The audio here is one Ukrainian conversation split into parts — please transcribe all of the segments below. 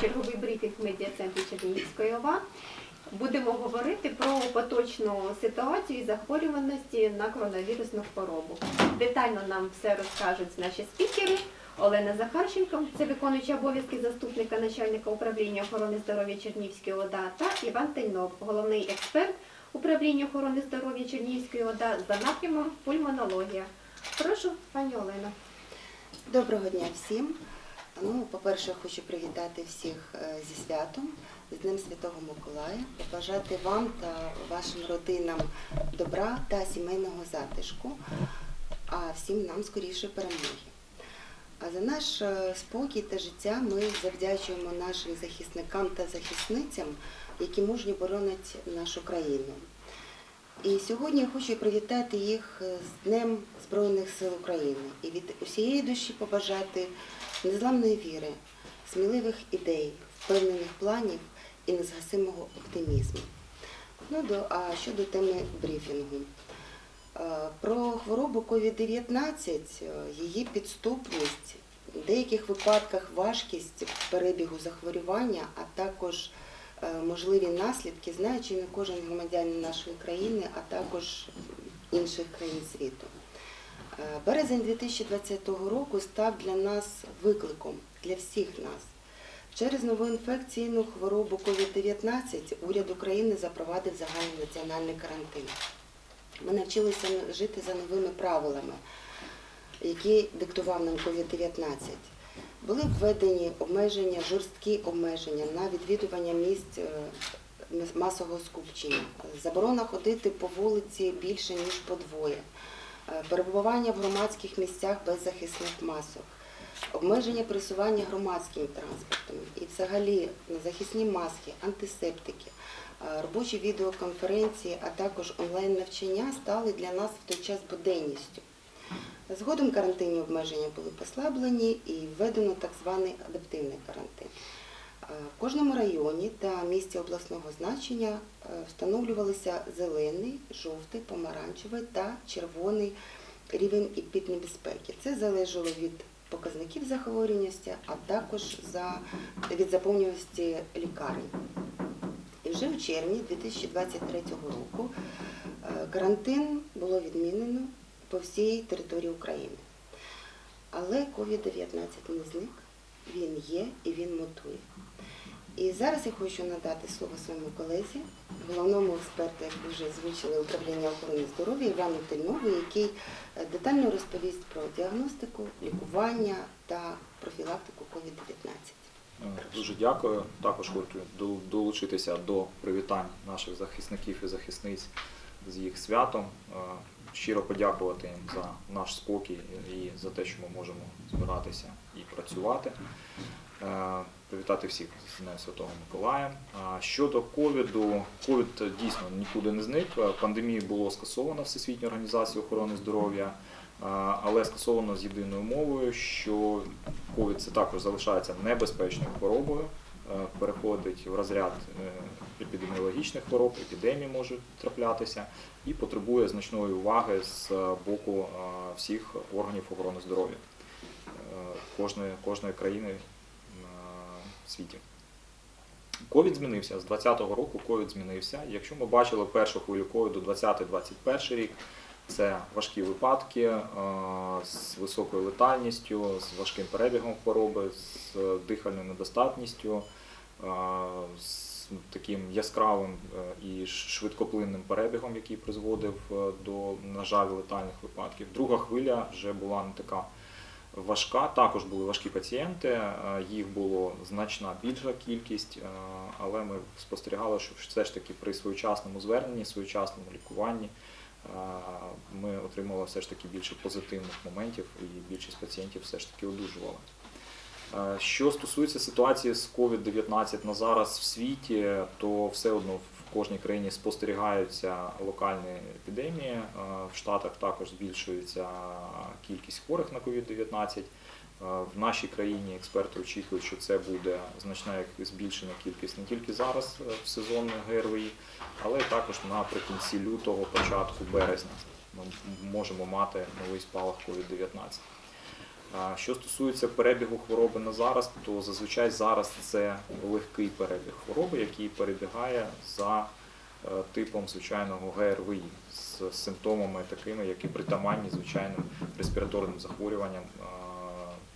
Черговий брифінг в медіа-центрі Чернігівської ОВА. Будемо говорити про поточну ситуацію захворюваності на коронавірусну хворобу. Детально нам все розкажуть наші спікери. Олена Захарченко, це виконуюча обов'язки заступника начальника управління охорони здоров'я Чернігівської ОДА та Іван Тельнов, головний експерт управління охорони здоров'я Чернігівської ОДА за напрямом пульмонологія. Прошу, пані Олено. Доброго дня всім. Ну, по-перше, хочу привітати всіх е, зі святом, з Днем Святого Миколая, побажати вам та вашим родинам добра та сімейного затишку, а всім нам скоріше перемоги. А за наш е, спокій та життя ми завдячуємо нашим захисникам та захисницям, які мужньо боронять нашу країну. І сьогодні я хочу привітати їх з Днем Збройних сил України і від усієї душі побажати незламної віри, сміливих ідей, впевнених планів і незгасимого оптимізму. Ну, до, а щодо теми брифінгу. Е, Про хворобу COVID-19, е, її підступність, в деяких випадках важкість перебігу захворювання, а також е, можливі наслідки, знає чи не кожен громадянин нашої країни, а також інших країн світу. Е, Березень 2020 року став для нас викликом, для всіх нас. Через нову інфекційну хворобу COVID-19 уряд України запровадив загальний національний карантин. Ми навчилися жити за новими правилами, які диктував нам COVID-19. Були введені обмеження, жорсткі обмеження на відвідування місць е, масового скупчення, заборона ходити по вулиці більше, ніж по двоє, перебування в громадських місцях без захисних масок, обмеження пересування громадським транспортом і взагалі захисні маски, антисептики, е, робочі відеоконференції, а також онлайн-навчання стали для нас в той час буденністю. Згодом карантинні обмеження були послаблені і введено так званий адаптивний карантин. Е, В кожному районі та місті обласного значення е, встановлювалися зелений, жовтий, помаранчевий та червоний рівень епіднебезпеки. Це залежало від показників захворюваності, а також від заповнюваності лікарень. І вже в червні 2023 року е, карантин було відмінено по всій території України. Але COVID-19 не зник, він є і він мутує. І зараз я хочу надати слово своєму колезі, головному експерту, як ви вже звучили, управління охорони здоров'я Івану Тельнову, який е, детально розповість про діагностику, лікування та профілактику COVID-19. Е, Дуже дякую. Також хочу долучитися до привітань наших захисників і захисниць з їх святом. Е, Щиро подякувати їм за наш спокій і за те, що ми можемо збиратися і працювати. Е, Привітати всіх з Днем Святого Миколая. А Щодо ковіду, ковід дійсно нікуди не зник. Е, Пандемію було скасовано Всесвітньою організацією охорони здоров'я, е, але скасовано з єдиною умовою, що ковід це також залишається небезпечною хворобою, е, переходить в розряд е, епідеміологічних хвороб, епідемії можуть траплятися і потребує значної уваги з боку е, всіх органів охорони здоров'я е, кожної, кожної країни на світі. Ковід змінився з 2020 року. Ковід змінився. Якщо ми бачили першу хвилю ковіду 20-21 рік, це важкі випадки е, з високою летальністю, з важким перебігом хвороби, з дихальною недостатністю, е, з таким яскравим е, і швидкоплинним перебігом, який призводив до, на жаль, летальних випадків. Друга хвиля вже була не така важка. Також були важкі пацієнти, е, їх було значна більша кількість, е, але ми спостерігали, що все ж таки при своєчасному зверненні, своєчасному лікуванні е, ми отримали все ж таки більше позитивних моментів і більшість пацієнтів все ж таки одужували. Що стосується ситуації з COVID-19 на зараз в світі, то все одно кожній країні спостерігаються локальні епідемії. Е, В Штатах також збільшується кількість хворих на COVID-19. Е, В нашій країні експерти очікують, що це буде значне як- збільшена кількість не тільки зараз е, в сезон ГРВІ, але також наприкінці лютого, початку березня. Ми можемо мати новий спалах COVID-19. Що стосується перебігу хвороби на зараз, то зазвичай зараз це легкий перебіг хвороби, який перебігає за е, типом звичайного ГРВІ з симптомами такими, які притаманні звичайним респіраторним захворюванням, е,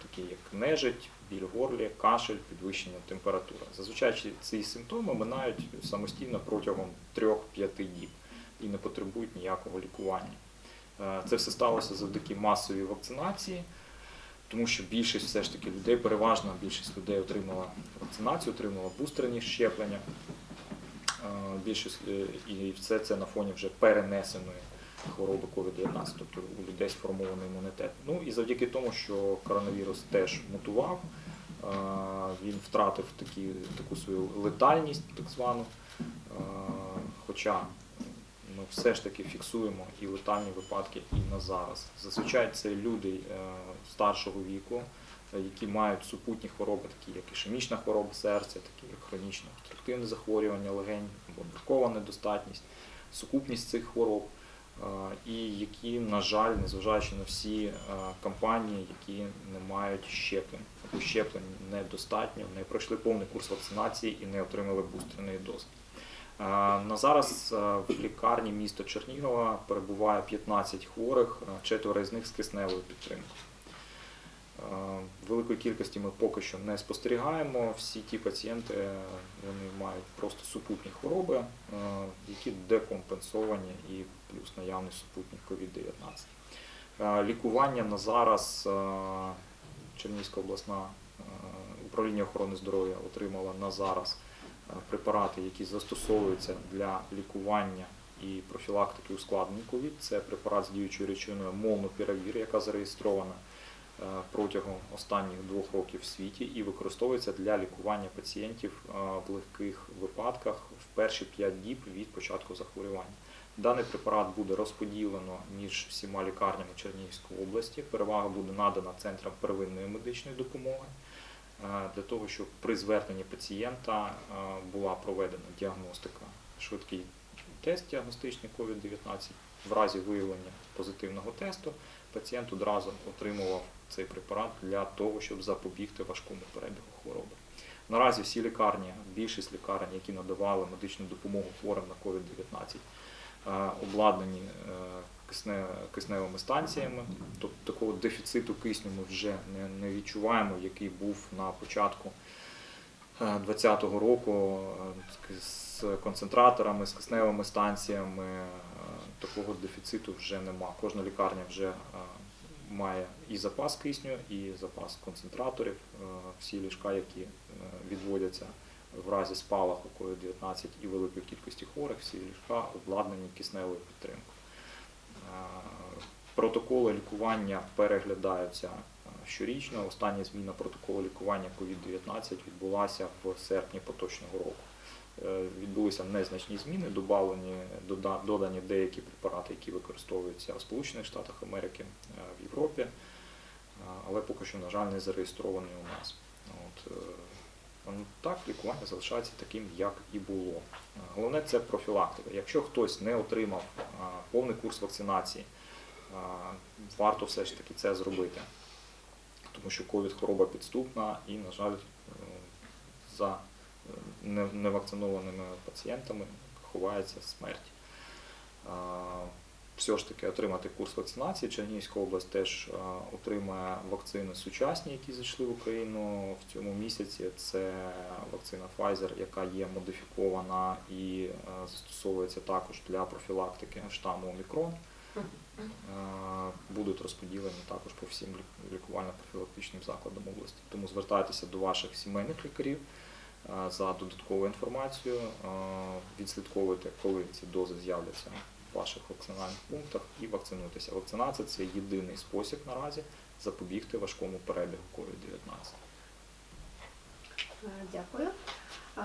такі як нежить, біль горлі, кашель, підвищення температури. Зазвичай ці- ці симптоми минають самостійно протягом 3-5 діб і не потребують ніякого лікування. Е, Це все сталося завдяки масовій вакцинації, тому що більшість все ж таки людей, переважна більшість людей отримала вакцинацію, отримала бустерні щеплення. Е, Більшість е, і все це на фоні вже перенесеної хвороби COVID-19, тобто у людей сформований імунітет. Ну і завдяки тому, що коронавірус теж мутував, е, він втратив такі, таку свою летальність, так звану. Хоча ми все ж таки фіксуємо і летальні випадки і на зараз. Зазвичай це люди е, старшого віку, е, які мають супутні хвороби, такі як ішемічна хвороба серця, такі як хронічне обструктивне захворювання легень або білкова недостатність, сукупність цих хвороб. е, І які, на жаль, незважаючи на всі кампанії, які не мають щеплень, або щеплень недостатньо, не пройшли повний курс вакцинації і не отримали бустерної дози. Е, На зараз е, в лікарні міста Чернігова перебуває 15 хворих, е, четверо з них з кисневою підтримкою. Великої кількості ми поки що не спостерігаємо. Всі ті пацієнти вони мають просто супутні хвороби, які декомпенсовані і плюс наявний супутник COVID-19. Е, Лікування на зараз Чернігівська обласна управління охорони здоров'я отримала на зараз препарати, які застосовуються для лікування і профілактики ускладнень ковід. Це препарат з діючою речовиною Молнупіравір, яка зареєстрована е, протягом останніх двох років в світі і використовується для лікування пацієнтів е, в легких випадках в перші 5 діб від початку захворювання. Даний препарат буде розподілено між всіма лікарнями Чернігівської області. Перевага буде надана центрам первинної медичної допомоги е, для того, щоб при зверненні пацієнта була проведена діагностика, швидкий тест діагностичний COVID-19. В разі виявлення позитивного тесту пацієнт одразу отримував цей препарат для того, щоб запобігти важкому перебігу хвороби. Наразі всі лікарні, більшість лікарень, які надавали медичну допомогу хворим на COVID-19, е, обладнані е, кисне- кисневими станціями. Тобто такого дефіциту кисню ми вже не, не відчуваємо, який був на початку 2020 року е, з концентраторами, з кисневими станціями. е, Такого дефіциту вже нема. Кожна лікарня вже е, має і запас кисню, і запас концентраторів. Е, Всі ліжка, які е, відводяться в разі спалаху COVID-19 і великої кількості хворих, всі ліжка обладнані кисневою підтримкою. Е, Протоколи лікування переглядаються е, щорічно. Остання зміна протоколу лікування COVID-19 відбулася в серпні поточного року. Е, Відбулися незначні зміни, додані деякі препарати, які використовуються в Сполучених Штатах Америки, в Європі, але поки що, на жаль, не зареєстровані у нас. От, так, лікування залишається таким, як і було. Е, Головне це профілактика. Якщо хтось не отримав е, повний курс вакцинації, е, варто все ж таки це зробити. Тому що ковід хвороба підступна і, на жаль, за невакцинованими пацієнтами ховається смерть. Все ж таки отримати курс вакцинації. Чернігівська область теж е, отримає вакцини сучасні, які зайшли в Україну в цьому місяці. Це вакцина Pfizer, яка є модифікована і е, застосовується також для профілактики штаму Омікрон. Е, Будуть розподілені також по всім лікувально-профілактичним закладам області. Тому звертайтеся до ваших сімейних лікарів за додаткову інформацію. Е, Відслідковуйте, коли ці дози з'являться ваших вакцинальних пунктах і вакцинуйтеся. Вакцинація це єдиний спосіб наразі запобігти важкому перебігу COVID-19. Е, Дякую. Е,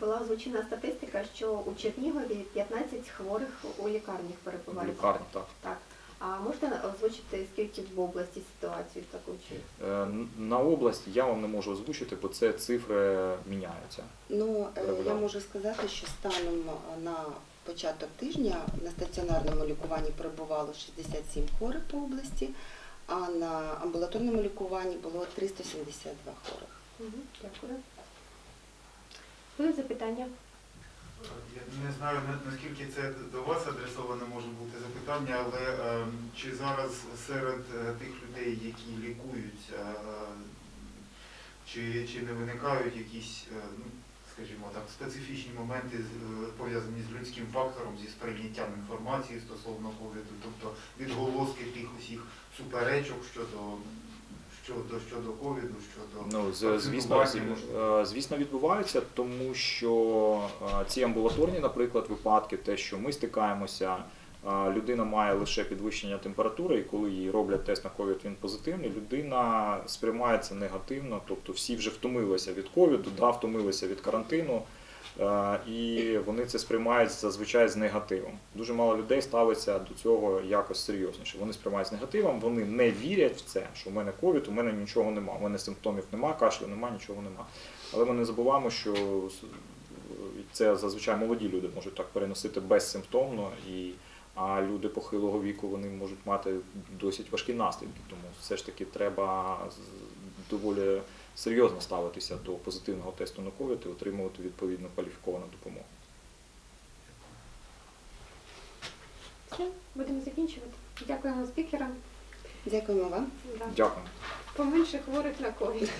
Була озвучена статистика, що у Чернігові 15 хворих у лікарнях перебувають. лікарні так. Так. А можете озвучити, скільки в області ситуацію таку чи? Е, На область я вам не можу озвучити, бо це цифри міняються. Ну, я можу сказати, що станом на початок тижня на стаціонарному лікуванні перебувало 67 хворих по області, а на амбулаторному лікуванні було 372 хворих. Мгм, Дякую. Будуть запитання? Я не знаю, наскільки це до вас адресоване може бути запитання, але е, чи зараз серед е, тих людей, які лікуються, е, чи, чи не виникають якісь, е, ну, скажімо так, специфічні моменти е, пов'язані з людським фактором, зі сприйняттям інформації стосовно ковіду, тобто відголоски тих усіх суперечок щодо щодо щодо ковіду, щодо Ну, з- звісно, е, звісно, відбуваються, тому що е, ці амбулаторні, наприклад, випадки, те, що ми стикаємося, людина має лише підвищення температури, і коли їй роблять тест на ковід, він позитивний, людина сприймається негативно, тобто всі вже втомилися від ковіду, да, втомилися від карантину. е, І вони це сприймають зазвичай з негативом. Дуже мало людей ставиться до цього якось серйозніше. Вони сприймають з негативом, вони не вірять в це, що в мене ковід, у мене нічого нема, у мене симптомів нема, кашлю нема, нічого нема. Але ми не забуваємо, що це зазвичай молоді люди можуть так переносити безсимптомно, і, а люди похилого віку вони можуть мати досить важкі наслідки. Тому все ж таки треба доволі серйозно ставитися до позитивного тесту на ковід і отримувати відповідно кваліфіковану допомогу. Все, будемо закінчувати. Дякуємо спікерам. Дякуємо вам. Да. Дякую. Поменше хворих на ковід.